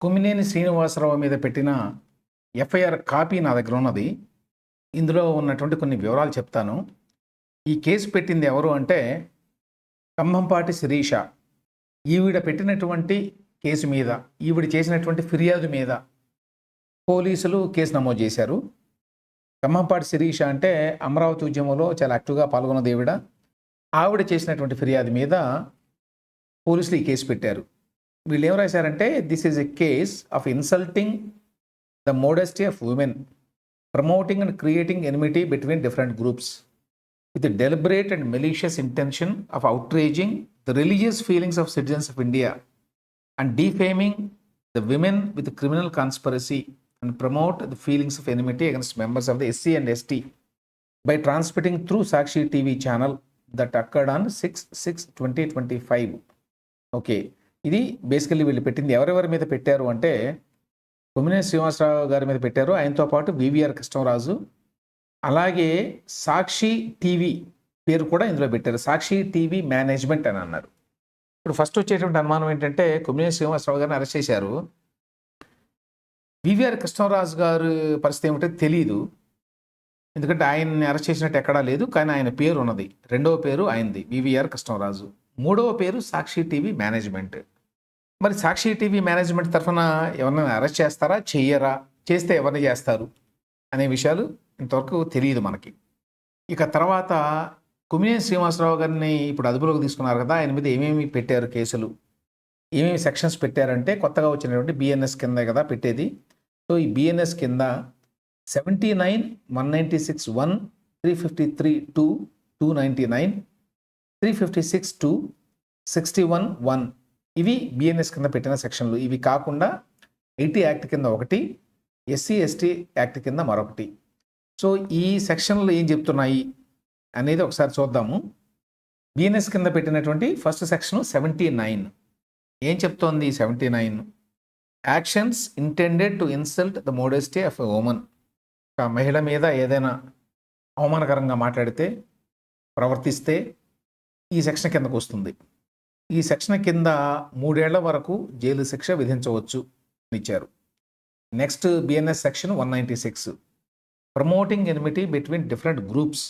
కొమ్మినేని శ్రీనివాసరావు మీద పెట్టిన FIR copy నా దగ్గర ఉన్నది. ఇందులో ఉన్నటువంటి కొన్ని వివరాలు చెప్తాను. ఈ కేసు పెట్టింది ఎవరు అంటే కంభంపాటి శిరీష. ఈవిడ పెట్టినటువంటి కేసు మీద ఈవిడ చేసినటువంటి ఫిర్యాదు మీద పోలీసులు కేసు నమోదు చేశారు. కంభంపాటి శిరీష అంటే అమరావతి ఉద్యమంలో చాలా యాక్టివ్గా పాల్గొన్నది ఈవిడ. ఆవిడ చేసినటువంటి ఫిర్యాదు మీద పోలీసులు ఈ కేసు పెట్టారు. వీళ్ళు ఏం రాశారంటే this is a case of insulting the modesty of women promoting and creating enmity between different groups with the deliberate and malicious intention of outraging the religious feelings of citizens of India and defaming the women with a criminal conspiracy and promote the feelings of enmity against members of the SC and ST by transmitting through Sakshi TV channel that occurred on 6 6 2025. Okay ఇది basically వీళ్ళు పెట్టింది ఎవరెవరి మీద పెట్టారు అంటే కొమ్మినేని శ్రీనివాసరావు గారి మీద పెట్టారు. ఆయనతో పాటు వివిఆర్ కృష్ణరాజు అలాగే సాక్షి టీవీ పేరు కూడా ఇందులో పెట్టారు. సాక్షి టీవీ మేనేజ్మెంట్ అని అన్నారు. ఇప్పుడు ఫస్ట్ వచ్చేటువంటి అనుమానం ఏంటంటే కొమ్మినేని శ్రీనివాసరావు గారిని అరెస్ట్ చేశారు. వివిఆర్ కృష్ణరాజు గారు పరిస్థితి ఏమిటో తెలియదు ఎందుకంటే ఆయన్ని అరెస్ట్ చేసినట్టు ఎక్కడా లేదు. కానీ ఆయన పేరు ఉన్నది. రెండవ పేరు ఆయనది వివిఆర్ కృష్ణరాజు. మూడవ పేరు సాక్షి టీవీ మేనేజ్మెంట్. మరి సాక్షి టీవీ మేనేజ్మెంట్ తరఫున ఎవరినైనా అరెస్ట్ చేస్తారా? చెయ్యరా? చేస్తే ఎవరిని చేస్తారు? అనే విషయాలు ఇంతవరకు తెలియదు మనకి. ఇక తర్వాత కుమినేని శ్రీనివాసరావు గారిని ఇప్పుడు అదుపులోకి తీసుకున్నారు కదా ఆయన మీద ఏమేమి పెట్టారు కేసులు? ఏమేమి సెక్షన్స్ పెట్టారంటే కొత్తగా వచ్చినటువంటి బిఎన్ఎస్ కింద కదా పెట్టేది. సో ఈ బిఎన్ఎస్ కింద seventy nine one ninety six one three fifty three two two ninety nine three fifty six two sixty one one. ఇవి బిఎన్ఎస్ కింద పెట్టిన సెక్షన్లు. ఇవి కాకుండా ఐటీ యాక్ట్ కింద ఒకటి ఎస్సీ ఎస్టీ యాక్ట్ కింద మరొకటి. సో ఈ సెక్షన్లు ఏం చెప్తున్నాయి అనేది ఒకసారి చూద్దాము. బిఎన్ఎస్ కింద పెట్టినటువంటి ఫస్ట్ సెక్షన్ సెవెంటీ నైన్. ఏం చెప్తోంది seventy nine? Actions intended to insult the modesty of a woman. ఒక మహిళ మీద ఏదైనా అవమానకరంగా మాట్లాడితే ప్రవర్తిస్తే ఈ సెక్షన్ కిందకు వస్తుంది. ఈ సెక్షన్ కింద మూడేళ్ళ వరకు జైలు శిక్ష విధించవచ్చు ఇచ్చారు. Next BNS section one ninety six. Promoting enmity between different groups.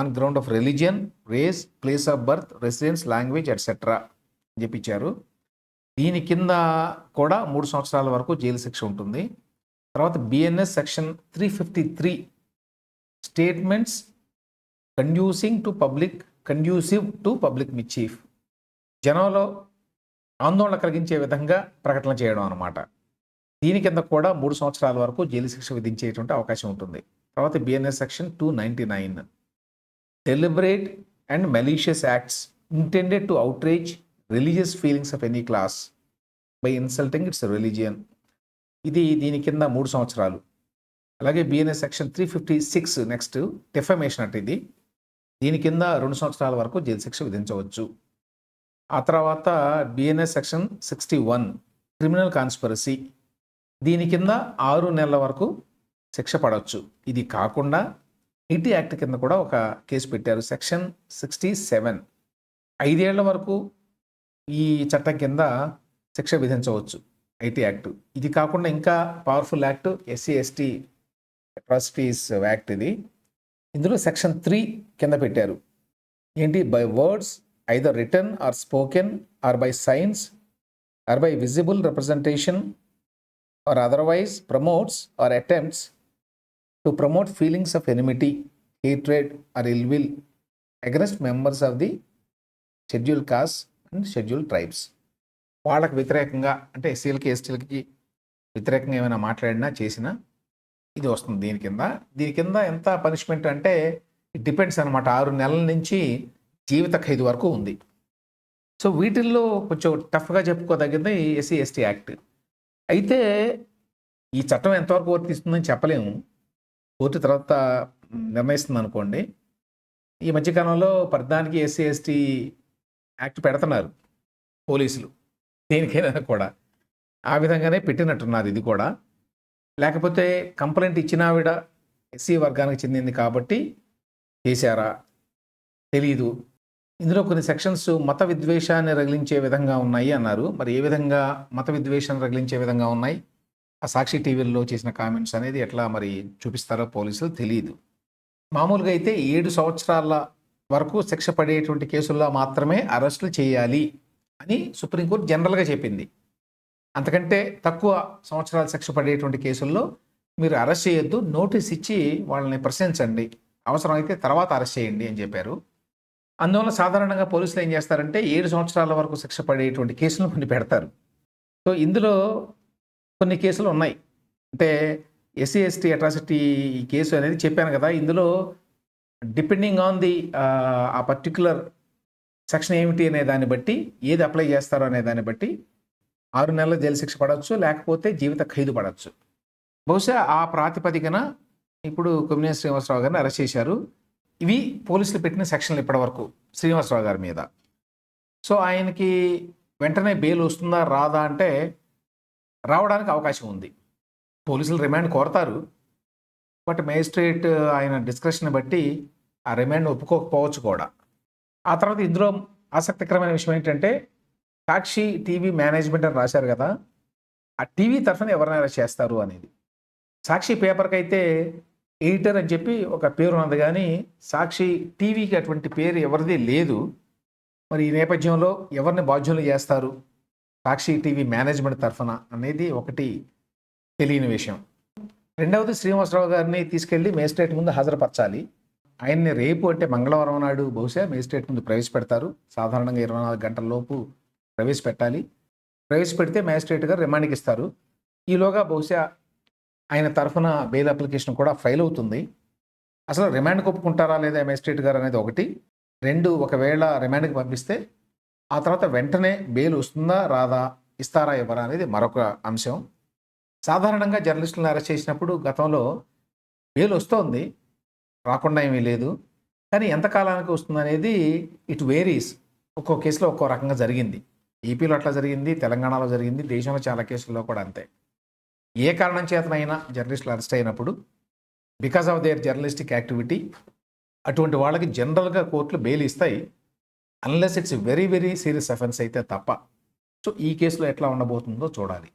On ground of religion race place of birth residence language etcetera అని చెప్పించారు దీని కింద కూడా మూడు సంవత్సరాల వరకు జైలు శిక్ష ఉంటుంది. తర్వాత BNS section three fifty three. Statements conducing to public conducive to public mischief జనంలో ఆందోళన కలిగించే విధంగా ప్రకటన చేయడం అనమాట దీని కింద కూడా మూడు సంవత్సరాల వరకు జైలు శిక్ష విధించేటువంటి అవకాశం ఉంటుంది. తర్వాత BNS section two ninety nine deliberate and malicious acts intended to outrage religious feelings of any class by insulting its religion ఇది దీని కింద మూడు సంవత్సరాలు. అలాగే BNS section three fifty six next defamation అంటే ఇది. దీని కింద రెండు సంవత్సరాల వరకు జైలు శిక్ష విధించవచ్చు. ఆ తర్వాత BNS section sixty one criminal conspiracy. దీని కింద ఆరు నెలల వరకు శిక్ష పడవచ్చు ఇది కాకుండా ఐటీ యాక్ట్ కింద కూడా ఒక కేసు పెట్టారు. Section sixty seven. ఐదేళ్ళ వరకు ఈ చట్టం కింద శిక్ష విధించవచ్చు. IT act. ఇది కాకుండా ఇంకా powerful act SC ST atrocities act ఇది. ఇందులో సెక్షన్ త్రీ కింద పెట్టారు. ఏంటి? By words either written or spoken or by signs or by visible representation or otherwise promotes or attempts to promote feelings of enmity, hatred, or ill will against members of the schedule caste and schedule tribes వాళ్ళకు వ్యతిరేకంగా అంటే ఎస్సీలకి ఎస్టీలకి వ్యతిరేకంగా ఏమైనా మాట్లాడినా చేసినా ఇది వస్తుంది దీని కింద. దీని కింద ఎంత పనిష్మెంట్ అంటే ఇట్ డిపెండ్స్ అనమాట ఆరు నెలల నుంచి జీవిత ఖైదు వరకు ఉంది. సో వీటిల్లో కొంచెం టఫ్గా చెప్పుకోదగ్గది ఎస్సీ ఎస్టీ యాక్ట్. అయితే ఈ చట్టం ఎంతవరకు వర్తిస్తుందని చెప్పలేము కోర్టు తర్వాత నిర్ణయిస్తుంది అనుకోండి ఈ మధ్యకాలంలో ప్రధానికి ఎస్సీ ఎస్టీ యాక్ట్ పెడుతున్నారు పోలీసులు. దేనికైనా కూడా. ఆ విధంగానే పెట్టినట్టున్నారు ఇది కూడా. లేకపోతే కంప్లైంట్ ఇచ్చిన ఆవిడ ఎస్సీ వర్గానికి చెందింది కాబట్టి చేశారా? తెలీదు. ఇందులో కొన్ని సెక్షన్స్ మత విద్వేషాన్ని రగిలించే విధంగా ఉన్నాయి అన్నారు. మరి ఏ విధంగా మత విద్వేషాన్ని రగిలించే విధంగా ఉన్నాయి? ఆ సాక్షి టీవీలో చేసిన కామెంట్స్ అనేది ఎట్లా మరి చూపిస్తారో పోలీసులు తెలియదు మామూలుగా అయితే ఏడు సంవత్సరాల వరకు శిక్ష పడేటువంటి కేసుల్లో మాత్రమే అరెస్టులు చేయాలి అని సుప్రీంకోర్టు జనరల్గా చెప్పింది. అంతకంటే తక్కువ సంవత్సరాల శిక్ష పడేటువంటి కేసుల్లో మీరు అరెస్ట్ చేయొద్దు నోటీస్ ఇచ్చి వాళ్ళని ప్రశ్నించండి. అవసరమైతే తర్వాత అరెస్ట్ చేయండి అని చెప్పారు. అందువల్ల సాధారణంగా పోలీసులు ఏం చేస్తారంటే ఏడు సంవత్సరాల వరకు శిక్ష పడేటువంటి కేసులు కొన్ని పెడతారు. సో ఇందులో కొన్ని కేసులు ఉన్నాయి. అంటే ఎస్సీ ఎస్టీ అట్రాసిటీ కేసు అనేది చెప్పాను కదా ఇందులో డిపెండింగ్ ఆన్ ది ఆ పర్టిక్యులర్ సెక్షన్ ఏమిటి అనే దాన్ని బట్టి ఏది అప్లై చేస్తారో అనే దాన్ని బట్టి ఆరు నెలల జైలు శిక్ష పడవచ్చు లేకపోతే జీవిత ఖైదు పడవచ్చు బహుశా ఆ ప్రాతిపదికన ఇప్పుడు కొమ్మినేని శ్రీనివాసరావు గారిని అరెస్ట్ చేశారు. ఇవి పోలీసులు పెట్టిన సెక్షన్లు ఇప్పటివరకు శ్రీనివాసరావు గారి మీద. సో ఆయనకి వెంటనే బెయిల్ వస్తుందా రాదా అంటే రావడానికి అవకాశం ఉంది. పోలీసులు రిమాండ్ కోరతారు. బట్ మేజిస్ట్రేట్ ఆయన డిస్క్రిప్షన్ బట్టి ఆ రిమాండ్ ఒప్పుకోకపోవచ్చు కూడా. ఆ తర్వాత ఇందులో ఆసక్తికరమైన విషయం ఏంటంటే సాక్షి టీవీ మేనేజ్మెంట్ అని రాశారు కదా ఆ టీవీ తరఫున ఎవరినైనా చేస్తారు అనేది. సాక్షి పేపర్కి అయితే ఎడిటర్ అని చెప్పి ఒక పేరు ఉన్నది కానీ సాక్షి టీవీకి అటువంటి పేరు ఎవరిది లేదు. మరి ఈ నేపథ్యంలో ఎవరిని బాధ్యులు చేస్తారు? సాక్షి టీవీ మేనేజ్మెంట్ తరఫున అనేది ఒకటి తెలియని విషయం. రెండవది శ్రీనివాసరావు గారిని తీసుకెళ్ళి మేజిస్ట్రేట్ ముందు హాజరుపరచాలి. ఆయన్ని రేపు అంటే మంగళవారం నాడు బహుశా మేజిస్ట్రేట్ ముందు ప్రవేశపెడతారు. సాధారణంగా ఇరవై నాలుగు గంటల లోపు ప్రవేశపెట్టాలి. ప్రవేశపెడితే మేజిస్ట్రేట్ గారు రిమాండ్కి ఇస్తారు. ఈలోగా బహుశా ఆయన తరఫున బెయిల్ అప్లికేషన్ కూడా ఫైల్ అవుతుంది. అసలు రిమాండ్కి ఒప్పుకుంటారా లేదా మేజిస్ట్రేట్ గారు అనేది ఒకటి. రెండు ఒకవేళ రిమాండ్కి పంపిస్తే ఆ తర్వాత వెంటనే బెయిల్ వస్తుందా రాదా ఇస్తారా ఇవ్వరా అనేది మరొక అంశం. సాధారణంగా జర్నలిస్టులను అరెస్ట్ చేసినప్పుడు గతంలో బెయిల్ వస్తోంది. రాకుండా ఏమీ లేదు. కానీ ఎంత కాలానికి వస్తుంది అనేది ఇట్ వేరీస్. ఒక్కో కేసులో ఒక్కో రకంగా జరిగింది. ఏపీలో అట్లా జరిగింది తెలంగాణలో జరిగింది దేశంలో చాలా కేసుల్లో కూడా అంతే. ఏ కారణం చేతనైనా జర్నలిస్టులు అరెస్ట్ అయినప్పుడు because of their journalistic activity అటువంటి వాళ్ళకి జనరల్గా కోర్టులు బెయిల్ ఇస్తాయి. Unless it's very very serious offence అయితే తప్ప. సో ఈ కేసులో ఎట్లా ఉండబోతుందో చూడాలి.